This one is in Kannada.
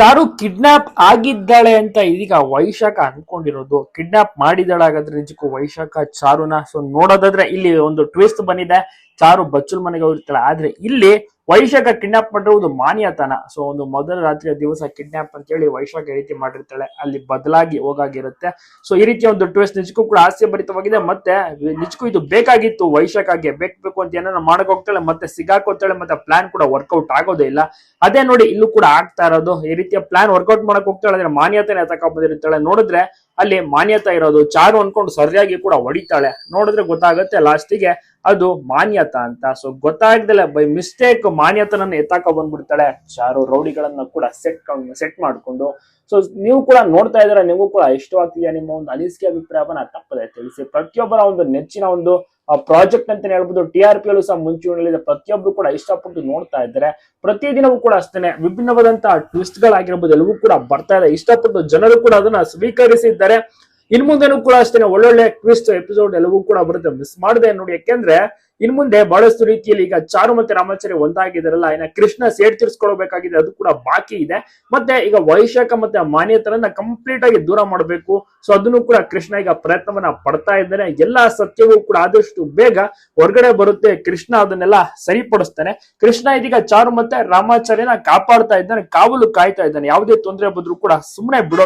ಚಾರು ಕಿಡ್ನಾಪ್ ಆಗಿದ್ದಾಳೆ ಅಂತ ಇದೀಗ ವೈಶಾಖ ಅನ್ಕೊಂಡಿರೋದು. ಕಿಡ್ನಾಪ್ ಮಾಡಿದಾಳಾಗಾದ್ರೆ ನಿಜಕ್ಕೂ ವೈಶಾಖ, ಚಾರುನ. ಸೊ ನೋಡೋದಾದ್ರೆ ಇಲ್ಲಿ ಒಂದು ಟ್ವಿಸ್ಟ್ ಬಂದಿದೆ. ಚಾರು ಬಚ್ಚಲ್ ಮನೆಗೆ ಹೋಗಿರ್ತಾಳೆ. ಆದ್ರೆ ಇಲ್ಲಿ ವೈಶಾಖ ಕಿಡ್ನಾಪ್ ಮಾಡಿರುವುದು ಮಾನ್ಯತನ. ಸೊ ಒಂದು ಮೊದಲ ರಾತ್ರಿಯ ದಿವಸ ಕಿಡ್ನಾಪ್ ಅಂತ ಹೇಳಿ ವೈಶಾಖ ಈ ರೀತಿ ಮಾಡಿರ್ತಾಳೆ. ಅಲ್ಲಿ ಬದಲಾಗಿ ಹೋಗಾಗಿರುತ್ತೆ. ಸೊ ಈ ರೀತಿಯ ಒಂದು ಟ್ವಿಸ್ಟ್ ನಿಜಕ್ಕೂ ಕೂಡ ಹಾಸ್ಯ ಭರಿತವಾಗಿದೆ ಮತ್ತೆ ನಿಜಕ್ಕೂ ಇದು ಬೇಕಾಗಿತ್ತು. ವೈಶಾಖಗೆ ಬೇಕು ಅಂತ ಏನಾರ ಮಾಡಕ್ ಹೋಗ್ತಾಳೆ. ಮತ್ತೆ ಸಿಗಾಕೋತಾಳೆ. ಮತ್ತೆ ಪ್ಲಾನ್ ಕೂಡ ವರ್ಕೌಟ್ ಆಗೋದೇ ಇಲ್ಲ. ಅದೇ ನೋಡಿ ಇಲ್ಲೂ ಕೂಡ ಆಗ್ತಾ ಇರೋದು. ಈ ರೀತಿಯ ಪ್ಲಾನ್ ವರ್ಕೌಟ್ ಮಾಡಕ್ ಹೋಗ್ತಾಳೆ. ಅಂದ್ರೆ ಮಾನ್ಯತೆ ತಕ ಬಂದಿರ್ತಾಳೆ. ನೋಡಿದ್ರೆ ಅಲ್ಲಿ ಮಾನ್ಯತಾ ಇರೋದು. ಚಾರು ಅನ್ಕೊಂಡು ಸರಿಯಾಗಿ ಕೂಡ ಹೊಡಿತಾಳೆ. ನೋಡಿದ್ರೆ ಗೊತ್ತಾಗುತ್ತೆ ಲಾಸ್ಟಿಗೆ ಅದು ಮಾನ್ಯತಾ ಅಂತ. ಸೊ ಗೊತ್ತಾಗ್ದಲೆ ಬೈ ಮಿಸ್ಟೇಕ್ ಮಾನ್ಯತನನ್ನ ಎತ್ತಾಕ ಬಂದ್ಬಿಡ್ತಾಳೆ. ಚಾರು ರೌಡಿಗಳನ್ನ ಕೂಡ ಸೆಟ್ ಸೆಟ್ ಮಾಡ್ಕೊಂಡು. ಸೊ ನೀವು ಕೂಡ ನೋಡ್ತಾ ಇದ್ರೆ ನಿಮಗೂ ಕೂಡ ಇಷ್ಟವಾಗ್ತಿದೆಯಾ ನಿಮ್ಮ ಒಂದು ಅನಿಸಿಕೆ ಅಭಿಪ್ರಾಯವನ್ನ? ತಪ್ಪದೆ, ತಿಳಿಸಿ. ಪ್ರತಿಯೊಬ್ಬರ ಒಂದು ನೆಚ್ಚಿನ ಒಂದು ಪ್ರಾಜೆಕ್ಟ್ ಅಂತಾನೆ ಹೇಳ್ಬೋದು, ಟಿ ಆರ್ ಪಿ ಅಲ್ಲೂ ಸಹ ಮುಂಚೂಣಿಯಲ್ಲಿದೆ ಪ್ರತಿಯೊಬ್ರು ಕೂಡ ಇಷ್ಟಪಟ್ಟು ನೋಡ್ತಾ ಇದ್ದಾರೆ. ಪ್ರತಿದಿನವೂ ಕೂಡ ಅಷ್ಟೇನೆ ವಿಭಿನ್ನವಾದಂತಹ ಟ್ವಿಸ್ಟ್ ಗಳಾಗಿರ್ಬೋದು, ಎಲ್ಲವೂ ಕೂಡ ಬರ್ತಾ ಇದೆ. ಇಷ್ಟಪಟ್ಟು ಜನರು ಕೂಡ ಅದನ್ನ ಸ್ವೀಕರಿಸಿದ್ದಾರೆ. ಇನ್ ಮುಂದೆನೂ ಕೂಡ ಅಷ್ಟೇ ಒಳ್ಳೊಳ್ಳೆ ಟ್ವಿಸ್ಟ್ ಎಪಿಸೋಡ್ ಎಲ್ಲವೂ ಕೂಡ ಬರುತ್ತೆ. ಮಿಸ್ ಮಾಡದೆ ನೋಡಿ, ಯಾಕೆಂದ್ರೆ ಇನ್ ಮುಂದೆ ಬಹಳಷ್ಟು ರೀತಿಯಲ್ಲಿ ಈಗ ಚಾರು ಮತ್ತೆ ರಾಮಾಚಾರ್ಯ ಒಂದಾಗಿದ್ದಾರಲ್ಲ ಏನ ಕೃಷ್ಣ ಸೇಡ್ ತೀರ್ಸ್ಕೊಳ್ಬೇಕಾಗಿದೆ, ಅದು ಕೂಡ ಬಾಕಿ ಇದೆ. ಮತ್ತೆ ಈಗ ವೈಶಾಖ ಮತ್ತೆ ಮಾನ್ಯತರನ್ನ ಕಂಪ್ಲೀಟ್ ಆಗಿ ದೂರ ಮಾಡಬೇಕು. ಸೊ ಅದನ್ನು ಕೂಡ ಕೃಷ್ಣ ಈಗ ಪ್ರಯತ್ನವನ್ನ ಪಡ್ತಾ ಇದ್ದಾನೆ. ಎಲ್ಲಾ ಸತ್ಯವೂ ಕೂಡ ಆದಷ್ಟು ಬೇಗ ಹೊರಗಡೆ ಬರುತ್ತೆ. ಕೃಷ್ಣ ಅದನ್ನೆಲ್ಲ ಸರಿಪಡಿಸ್ತಾನೆ. ಕೃಷ್ಣ ಇದೀಗ ಚಾರು ಮತ್ತೆ ರಾಮಾಚಾರ್ಯನ ಕಾಪಾಡ್ತಾ ಇದ್ದಾನೆ, ಕಾವಲು ಕಾಯ್ತಾ ಇದ್ದಾನೆ. ಯಾವುದೇ ತೊಂದರೆ ಬಂದ್ರು ಕೂಡ ಸುಮ್ಮನೆ ಬಿಡೋ